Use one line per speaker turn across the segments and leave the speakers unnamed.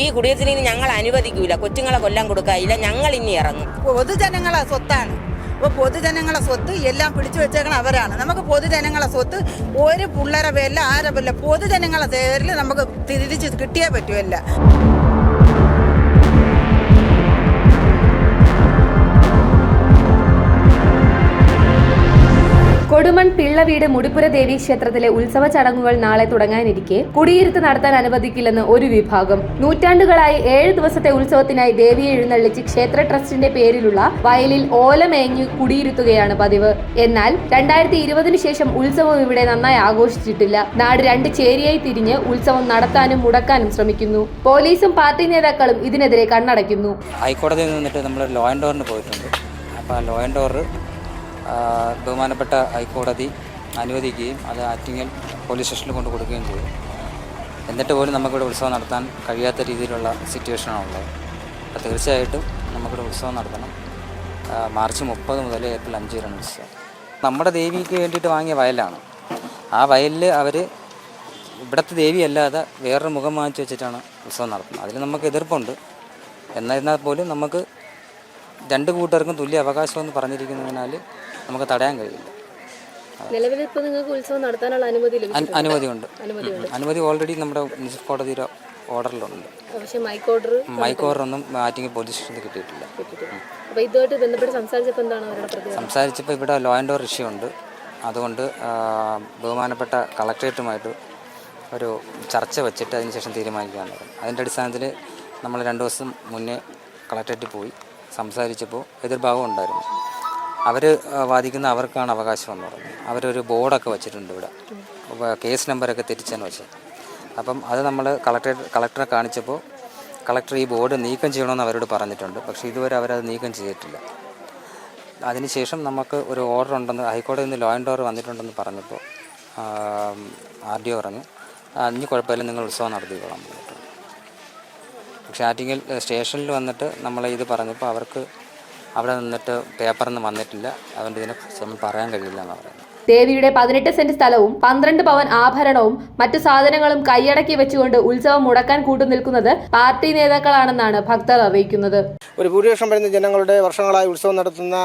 ഈ കുടിയത്തിന് ഇനി ഞങ്ങൾ അനുവദിക്കൂല. കൊച്ചുങ്ങളെ കൊല്ലാൻ കൊടുക്കാതില്ല ഞങ്ങൾ ഇനി ഇറങ്ങും.
പൊതുജനങ്ങളെ സ്വത്താണ്. അപ്പോൾ പൊതുജനങ്ങളെ സ്വത്ത് എല്ലാം പിടിച്ചു വെച്ചേക്കണ അവരാണ്. നമുക്ക് പൊതുജനങ്ങളെ സ്വത്ത് ഒരു പിള്ളേരെ പേരിൽ ആരെ പേരില്ല പൊതുജനങ്ങളെ പേരിൽ നമുക്ക് തിരിച്ച് കിട്ടിയേ പറ്റുമല്ല
കൊടുമൺ പിള്ളവീട് മുടിപ്പുര ദേവി ക്ഷേത്രത്തിലെ ഉത്സവ ചടങ്ങുകൾ നാളെ തുടങ്ങാനിരിക്കെ. കുടിയിരുത്ത് നടത്താൻ അനുവദിക്കില്ലെന്ന് ഒരു വിഭാഗം. നൂറ്റാണ്ടുകളായി ഏഴ് ദിവസത്തെ ഉത്സവത്തിനായി ദേവിയെ എഴുന്നള്ളിച്ച് ക്ഷേത്ര ട്രസ്റ്റിന്റെ പേരിലുള്ള വയലിൽ ഓലമേഞ്ഞു കുടിയിരുത്തുകയാണ് പതിവ്. എന്നാൽ രണ്ടായിരത്തി ഇരുപതിനു ശേഷം ഉത്സവം ഇവിടെ നന്നായി ആഘോഷിച്ചിട്ടില്ല. നാട് രണ്ട് ചേരിയായി തിരിഞ്ഞ് ഉത്സവം നടത്താനും മുടക്കാനും ശ്രമിക്കുന്നു. പോലീസും പാർട്ടി നേതാക്കളും ഇതിനെതിരെ കണ്ണടയ്ക്കുന്നു.
ഹൈക്കോടതിയിൽ നിന്നിട്ട് നമ്മൾ ലോ ആൻഡ് ഓർഡറിന് പോയിട്ടുണ്ട്. അപ്പോൾ ലോ ആൻഡ് ഓർഡർ ബഹുമാനപ്പെട്ട ഹൈക്കോടതി അനുവദിക്കുകയും അത് ആറ്റിങ്ങൽ പോലീസ് സ്റ്റേഷനിൽ കൊണ്ടു കൊടുക്കുകയും ചെയ്തു. എന്നിട്ട് പോലും നമുക്കിവിടെ ഉത്സവം നടത്താൻ കഴിയാത്ത രീതിയിലുള്ള സിറ്റുവേഷനാണുള്ളത്. അപ്പോൾ തീർച്ചയായിട്ടും നമുക്കിവിടെ ഉത്സവം നടത്തണം. മാർച്ച് മുപ്പത് മുതൽ ഏപ്രിൽ അഞ്ച് വരെയാണ് ഉത്സവം. നമ്മുടെ ദേവിക്ക് വേണ്ടിയിട്ട് വാങ്ങിയ വയലാണ്. ആ വയലിൽ അവർ ഇവിടുത്തെ ദേവി അല്ലാതെ വേറൊരു മുഖം വാങ്ങിച്ചു വെച്ചിട്ടാണ് ഉത്സവം നടത്തുന്നത്. അതിൽ നമുക്ക് എതിർപ്പുണ്ട്. എന്നിരുന്നാൽ പോലും നമുക്ക് രണ്ട് കൂട്ടർക്കും തുല്യ അവകാശം എന്ന് പറഞ്ഞിരിക്കുന്നതിനാൽ നമുക്ക് തടയാൻ കഴിയില്ല.
നിലവിൽ ഇപ്പോൾ നിങ്ങൾക്ക് ഉത്സവം നടത്താനുള്ള അനുമതി
അനുമതിയുണ്ട്. അനുമതി ഓൾറെഡി നമ്മുടെ മുനിസിപ്പൽ കോടതിയുടെ ഓർഡറിലുണ്ട്.
പക്ഷേ മൈക്ക് ഓർഡർ
മൈക്ക് ഓർഡറൊന്നും ആറ്റിങ്ങൽ പോലീസ് സ്റ്റേഷനിൽ കിട്ടിയിട്ടില്ല.
അപ്പോൾ ഇതുമായിട്ട് ബന്ധപ്പെട്ട് സംസാരിച്ചപ്പോൾ എന്താണ് അവരുടെ
സംസാരിച്ചപ്പോൾ ഇവിടെ ലോ ആൻഡ് ഓർഡർ ഇഷ്യൂ ഉണ്ട്. അതുകൊണ്ട് ബഹുമാനപ്പെട്ട കളക്ടറേറ്റുമായിട്ട് ഒരു ചർച്ച വെച്ചിട്ട് അതിന് ശേഷം തീരുമാനിക്കാമെന്ന് അതിന്റെ അടിസ്ഥാനത്തിൽ നമ്മൾ രണ്ട് ദിവസം മുന്നേ കളക്ടറേറ്റിൽ പോയി. സംസാരിച്ചപ്പോൾ എതിർഭാഗം ഉണ്ടായിരുന്നു. അവർ വാദിക്കുന്ന അവർക്കാണ് അവകാശം എന്ന് പറഞ്ഞു. അവരൊരു ബോർഡൊക്കെ വെച്ചിട്ടുണ്ട് ഇവിടെ. കേസ് നമ്പറൊക്കെ തിരിച്ചാണ് വെച്ചത് അപ്പം അത് നമ്മൾ കളക്ടറേറ്റ് കളക്ടറെ കാണിച്ചപ്പോൾ കളക്ടർ ഈ ബോർഡ് നീക്കം ചെയ്യണമെന്ന് അവരോട് പറഞ്ഞിട്ടുണ്ട്. പക്ഷേ ഇതുവരെ അവരത് നീക്കം ചെയ്തിട്ടില്ല. അതിനുശേഷം നമുക്ക് ഒരു ഓർഡർ ഉണ്ടെന്ന് ഹൈക്കോടതിയിൽ നിന്ന് ലോ ആൻഡ് ഓർഡർ വന്നിട്ടുണ്ടെന്ന് പറഞ്ഞപ്പോൾ ആർ ഡി ഒ പറഞ്ഞു. "ആ, ഇനി കുഴപ്പമില്ല നിങ്ങൾ ഉത്സവം നടത്തിക്കോളാം പറഞ്ഞിട്ടുണ്ട് സ്റ്റേഷനിൽ വന്നിട്ട് നമ്മൾ ഇത് പറഞ്ഞപ്പോൾ അവർക്ക് അവിടെ നിന്നിട്ട് പേപ്പറൊന്നും വന്നിട്ടില്ല. അതുകൊണ്ട് ഇതിനെ കുറിച്ചൊന്നും പറയാൻ കഴിയില്ല എന്ന് പറയുന്നത്.
ദേവിയുടെ പതിനെട്ട് സെന്റ് സ്ഥലവും പന്ത്രണ്ട് പവൻ ആഭരണവും മറ്റു സാധനങ്ങളും കൈയടക്കി വെച്ചുകൊണ്ട് ഉത്സവം മുടക്കാൻ കൂട്ടുനിൽക്കുന്നത് പാർട്ടി നേതാക്കളാണെന്നാണ് ഭക്തർ അറിയിക്കുന്നത്.
ഒരു ഭൂരിപക്ഷം വരുന്ന ജനങ്ങളുടെ വർഷങ്ങളായി ഉത്സവം നടത്തുന്ന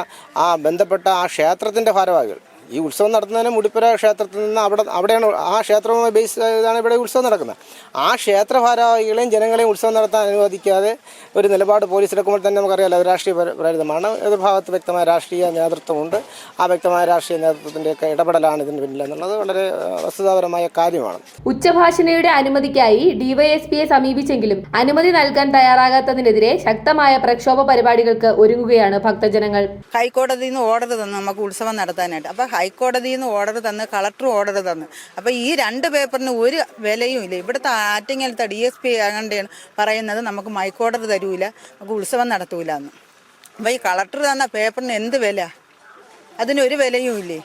ആ ബന്ധപ്പെട്ട ആ ക്ഷേത്രത്തിന്റെ ഭാരവാഹികൾ ഈ ഉത്സവം നടത്തുന്നതിന് മുടിപ്പുര ക്ഷേത്രത്തിൽ നിന്ന് അവിടെ അവിടെയാണ് ആ ക്ഷേത്രവുമായി ബേസ് ചെയ്താണ് ഇവിടെ ഉത്സവം നടക്കുന്നത്. ആ ക്ഷേത്ര ഭാരവാഹികളെയും ജനങ്ങളെയും ഉത്സവം നടത്താൻ അനുവദിക്കാതെ ഒരു നിലപാട് പോലീസ് എടുക്കുമ്പോൾ തന്നെ നമുക്കറിയാലോ അത് രാഷ്ട്രീയ പര- പ്രേരിതമാണ്. എതിർഭാഗത്ത് വ്യക്തമായ രാഷ്ട്രീയ നേതൃത്വമുണ്ട്. ആ വ്യക്തമായ രാഷ്ട്രീയ നേതൃത്വത്തിന്റെയൊക്കെ ഇടപെടലാണ് ഇതിന് പിന്നിലെന്നുള്ളത് വളരെ വസ്തുതാപരമായ കാര്യമാണ്.
ഉച്ചഭാഷണയുടെ അനുമതിക്കായി ഡിവൈഎസ്പിയെ സമീപിച്ചെങ്കിലും അനുമതി നൽകാൻ തയ്യാറാകാത്തതിനെതിരെ ശക്തമായ പ്രക്ഷോഭ പരിപാടികൾക്ക് ഒരുങ്ങുകയാണ് ഭക്തജനങ്ങൾ.
ഹൈക്കോടതിയിൽ നിന്ന് ഓർഡർ തന്നു നമുക്ക് ഉത്സവം നടത്താനായിട്ട്. അപ്പോൾ ഹൈക്കോടതിയിൽ നിന്ന് ഓർഡർ തന്ന് കളക്ടർ ഓർഡർ തന്ന്. അപ്പോൾ ഈ രണ്ട് പേപ്പറിന് ഒരു വിലയും ഇല്ല. ഇവിടുത്തെ ആറ്റിങ്ങലത്തെ ഡി എസ് പി അങ്ങനെയാണ് പറയുന്നത് നമുക്ക് മൈക്ക് തരൂല നമുക്ക് ഉത്സവം നടത്തൂല എന്ന് അപ്പോൾ ഈ കളക്ടർ തന്ന പേപ്പറിന് എന്ത് വില? അതിനൊരു വിലയും ഇല്ലേ?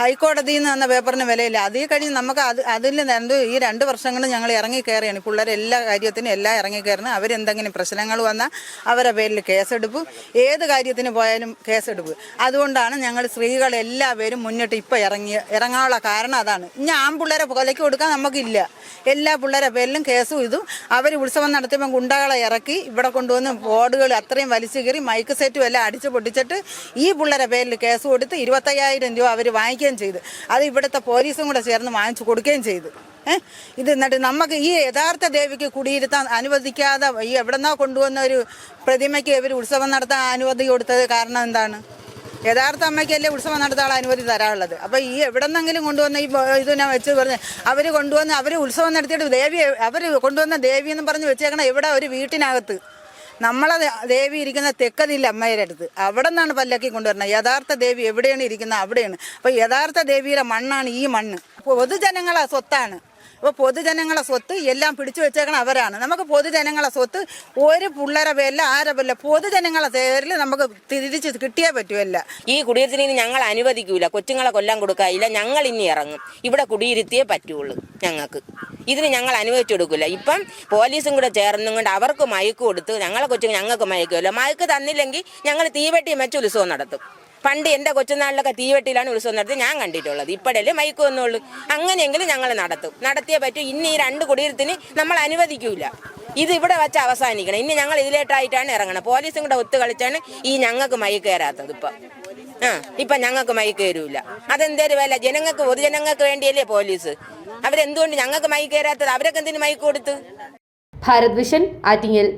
ഹൈക്കോടതിയിൽ നിന്ന് വന്ന പേപ്പറിന് വിലയില്ല. അതേ കഴിഞ്ഞ് നമുക്ക് അത് അതിൽ രണ്ട് ഈ രണ്ട് വർഷങ്ങൾ ഞങ്ങൾ ഇറങ്ങി കയറിയാണ് പിള്ളേർ എല്ലാ കാര്യത്തിനും എല്ലാം ഇറങ്ങി കയറുന്നത് അവരെന്തെങ്കിലും പ്രശ്നങ്ങൾ വന്നാൽ അവരുടെ പേരിൽ കേസെടുപ്പ്. ഏത് കാര്യത്തിന് പോയാലും കേസെടുപ്പ്. അതുകൊണ്ടാണ് ഞങ്ങൾ സ്ത്രീകൾ എല്ലാവരും മുന്നിട്ട് ഇപ്പം ഇറങ്ങി ഇറങ്ങാനുള്ള കാരണം അതാണ്. ഇനി ആൺപിള്ളേരെ കൊലയ്ക്ക് കൊടുക്കാൻ നമുക്കില്ല. എല്ലാ പിള്ളേരെ പേരിലും കേസും ഇതും. അവർ ഉത്സവം നടത്തിയപ്പോൾ ഗുണ്ടകളെ ഇറക്കി ഇവിടെ കൊണ്ടുവന്ന് ബോർഡുകൾ അത്രയും വലിച്ചു കയറി മൈക്ക് സെറ്റും എല്ലാം അടിച്ച് പൊട്ടിച്ചിട്ട് ഈ പിള്ളേരെ പേരിൽ കേസ് കൊടുത്ത് ഇരുപത്തയ്യായിരം രൂപ അവർ വാങ്ങിക്കുകയും ചെയ്തു. അത് ഇവിടുത്തെ പോലീസും കൂടെ ചേർന്ന് വാങ്ങിച്ചു കൊടുക്കുകയും ചെയ്തു. ഇത് എന്നിട്ട് നമുക്ക് ഈ യഥാർത്ഥ ദേവിക്ക് കുടിയിരുത്താൻ അനുവദിക്കാതെ ഈ എവിടെന്നോ കൊണ്ടുവന്ന ഒരു പ്രതിമയ്ക്ക് ഇവർ ഉത്സവം നടത്താൻ അനുമതി കൊടുത്തത് കാരണം എന്താണ്? യഥാർത്ഥ അമ്മയ്ക്കല്ലേ ഉത്സവം നടത്താൻ അനുമതി തരാനുള്ളത്. അപ്പോൾ ഈ എവിടെന്നെങ്കിലും കൊണ്ടുവന്ന ഈ ഇതിനെ വെച്ച് പറഞ്ഞ് അവർ കൊണ്ടുവന്ന് അവർ ഉത്സവം നടത്തിയിട്ട് ദേവി അവർ കൊണ്ടുവന്ന ദേവി എന്ന് പറഞ്ഞ് വെച്ചേക്കണം ഇവിടെ ഒരു വീട്ടിനകത്ത്. നമ്മളെ ദേവി ഇരിക്കുന്ന തെക്കതില്ല അമ്മയുടെ അടുത്ത്. അവിടെ നിന്നാണ് പല്ലക്കി കൊണ്ടുവരുന്നത്. യഥാർത്ഥ ദേവി എവിടെയാണ് ഇരിക്കുന്നത്? അവിടെയാണ്. അപ്പോൾ യഥാർത്ഥ ദേവിയുടെ മണ്ണാണ് ഈ മണ്ണ്. പൊതുജനങ്ങളെ സ്വത്താണ്. അപ്പോൾ പൊതുജനങ്ങളെ സ്വത്ത് എല്ലാം പിടിച്ചു വെച്ചേക്കണ അവരാണ്. നമുക്ക് പൊതുജനങ്ങളെ സ്വത്ത് ഒരു പിള്ളേരെ പേരില്ല ആരെ പേരില്ല പൊതുജനങ്ങളെ പേരിൽ നമുക്ക് തിരിച്ച് കിട്ടിയേ പറ്റുമല്ല
ഈ കുടിയേറ്റത്തിന് ഇനി ഞങ്ങൾ അനുവദിക്കൂല. കൊച്ചുങ്ങളെ കൊല്ലാൻ കൊടുക്കാനില്ല ഞങ്ങൾ ഇനി ഇറങ്ങും. ഇവിടെ കുടിയിരുത്തിയേ പറ്റുള്ളൂ ഞങ്ങൾക്ക്. ഇതിന് ഞങ്ങൾ അനുവദിച്ചു കൊടുക്കില്ല ഇപ്പം പോലീസും കൂടെ ചേർന്നും കൊണ്ട് അവർക്ക് മയക്ക് കൊടുത്ത് ഞങ്ങളെ കൊച്ചു ഞങ്ങൾക്ക് മയക്കുമല്ലോ. മയക്ക് തന്നില്ലെങ്കിൽ ഞങ്ങൾ തീവെട്ടി വെച്ച് ഉത്സവം നടത്തും. പണ്ട് എന്റെ കൊച്ചുനാളിലൊക്കെ തീവെട്ടിയിലാണ് ഉത്സവം നടത്തി ഞാൻ കണ്ടിട്ടുള്ളത്. ഇപ്പോഴല്ലേ മൈക്ക് വന്നുള്ളൂ. അങ്ങനെയെങ്കിലും ഞങ്ങൾ നടത്തും. നടത്തിയേ പറ്റൂ. ഇനി ഈ രണ്ട് കുടിയിരുത്തിന് നമ്മൾ അനുവദിക്കൂല. ഇത് ഇവിടെ വെച്ച് അവസാനിക്കണം. ഇനി ഞങ്ങൾ ഇതിലേട്ടായിട്ടാണ് ഇറങ്ങണം പോലീസും കൂടെ ഒത്തു കളിച്ചാണ് ഈ ഞങ്ങൾക്ക് മൈക്ക് കയറാത്തത് ഇപ്പം. ആ ഇപ്പൊ ഞങ്ങൾക്ക് മൈക്ക് കയറൂല. അതെന്തേലും വില? ജനങ്ങൾക്ക് പൊതുജനങ്ങൾക്ക് വേണ്ടിയല്ലേ പോലീസ്? അവരെന്തുകൊണ്ട് ഞങ്ങൾക്ക് മൈക്ക് കയറാത്തത്? അവരൊക്കെ എന്തിനു മൈക്ക് കൊടുത്ത്?
ഭാരത് വിഷൻ ആറ്റിങ്ങൽ.